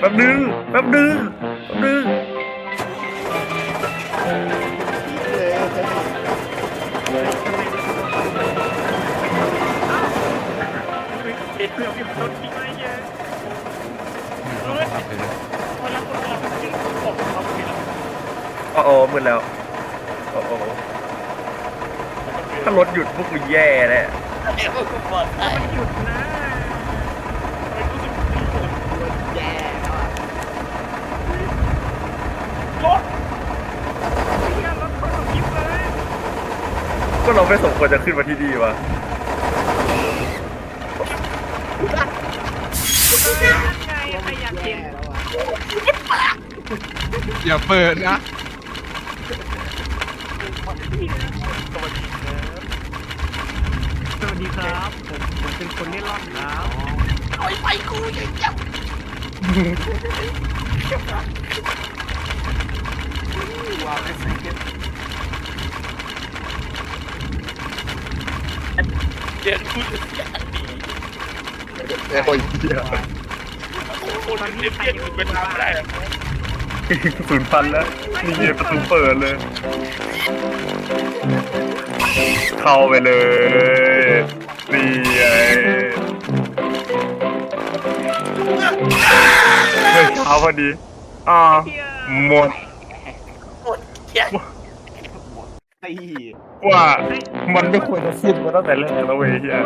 แป๊บนึงแป๊บนึงแป๊บนึงเด็ดเพื่อนพี่โดนทิ้งไว้เยอะเฮ้ยพอมเขาไม่ได้โอ้โอ้มืดแล้วโอ้โอ้ถ้ารถหยุดพวกมึงแย่แน่มันหยุดนะทำไมรู้สึกมีคน แย่แล้วอะ รถเฮียรถเขาต้องยิบเลย ก็เราไม่สมควรจะขึ้นมาที่นี่วะไงใครอยากแย่เห็นแล้วอะอย่าเปิดนะ สวัสดีครับ ผมผมเป็นคนเล่ร่อนครับวางไว้ใส่เก็บ เดี๋ ยวคุณโอ้ยเหี้ยคนนี้ใครยังเป็นมาไม่ได้ศูนย์พันแล้วนี่ไงประตูเปิดเลย เข้าไปเลยนี่ไงเฮ้ยเช้าพอดีอ่าหมดตี ว่ามันไม่ควรจะสิ้นมาตั้งแต่แรกแล้วเว้ยเฮีย